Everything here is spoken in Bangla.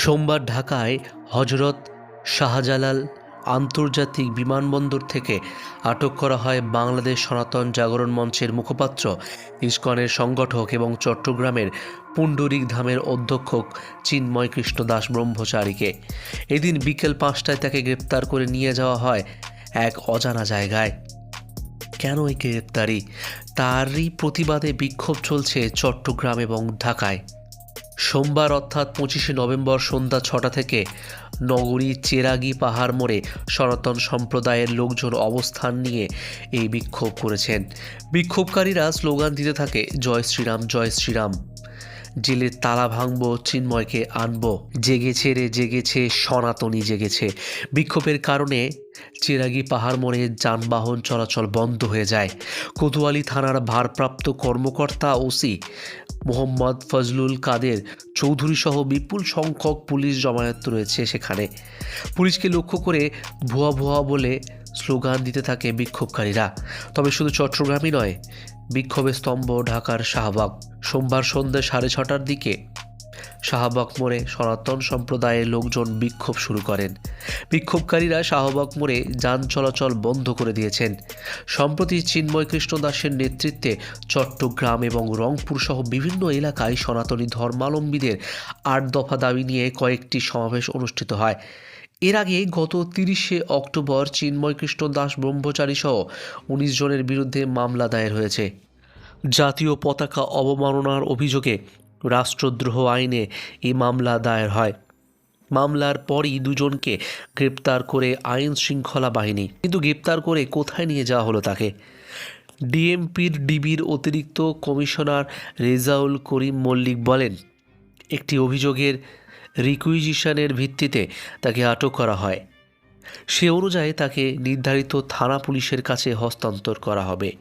সোমবার ঢাকায় হজরত শাহজালাল আন্তর্জাতিক বিমানবন্দর থেকে আটক করা হয় বাংলাদেশ সনাতন জাগরণ মঞ্চের মুখপাত্র, ইস্কনের সংগঠক এবং চট্টগ্রামের পুণ্ডরিক ধামের অধ্যক্ষ চিন্ময় কৃষ্ণ দাস ব্রহ্মচারীকে। এদিন বিকেল পাঁচটায় তাকে গ্রেপ্তার করে নিয়ে যাওয়া হয় এক অজানা জায়গায়। কেন এই গ্রেপ্তারি? তারই প্রতিবাদে বিক্ষোভ চলছে চট্টগ্রাম এবং ঢাকায়। সোমবার অর্থাৎ পঁচিশে নভেম্বর সন্ধ্যা ছটা থেকে নগরী চেরাগি পাহাড় মোড়ে সনাতন সম্প্রদায়ের লোকজন অবস্থান নিয়ে এই বিক্ষোভ করেছেন। বিক্ষোভকারীরা স্লোগান দিতে থাকে, জয় শ্রীরাম জয় শ্রীরাম। জেলের তালা ভাঙবো, চিন্ময়কে আনব। জেগেছে রে জেগেছে সনাতনী জেগেছে বিক্ষোভের কারণে চেরাগি পাহাড় মোড়ে যানবাহন চলাচল বন্ধ হয়ে যায়। কোতোয়ালি থানার ভারপ্রাপ্ত কর্মকর্তা ওসি মোহাম্মদ ফজলুল কাদের চৌধুরী সহ বিপুল সংখ্যক পুলিশ জমায়েত রয়েছে সেখানে। পুলিশকে লক্ষ্য করে ভুয়া ভুয়া বলে স্লোগান দিতে থাকে বিক্ষোভকারীরা। তবে শুধু চট্টগ্রামই নয়, বিক্ষোভে স্তম্ভ ঢাকার শাহবাগ। সোমবার সন্ধ্যে সাড়ে ছটার দিকে শাহবাগ মোড়ে সনাতন সম্প্রদায়ের লোকজন বিক্ষোভ শুরু করেন। বিক্ষোভকারীরা শাহবাগ মোড়ে যান চলাচল বন্ধ করে দিয়েছেন। সম্প্রতি চিন্ময় কৃষ্ণ দাসের নেতৃত্বে চট্টগ্রাম এবং রংপুর সহ বিভিন্ন এলাকায় সনাতনী ধর্মাবলম্বীদের আট দফা দাবি নিয়ে কয়েকটি সমাবেশ অনুষ্ঠিত হয়। এর আগে গত তিরিশে অক্টোবর চিন্ময় কৃষ্ণ দাস ব্রহ্মচারী সহ উনিশ জনের বিরুদ্ধে মামলা দায়ের হয়েছে। জাতীয় পতাকা অবমাননার অভিযোগে রাষ্ট্রদ্রোহ আইনে এই মামলা দায়ের হয়। মামলার পরই দুজনকে গ্রেপ্তার করে আইন শৃঙ্খলা বাহিনী। কিন্তু গ্রেপ্তার করে কোথায় নিয়ে যাওয়া হলো তাকে? ডিএমপির ডিবির অতিরিক্ত কমিশনার রেজাউল করিম মল্লিক বলেন, একটি অভিযোগের রিকুইজিশনের ভিত্তিতে তাকে আটক করা হয়। সে অনুযায়ী তাকে নির্ধারিত থানা পুলিশের কাছে হস্তান্তর করা হবে।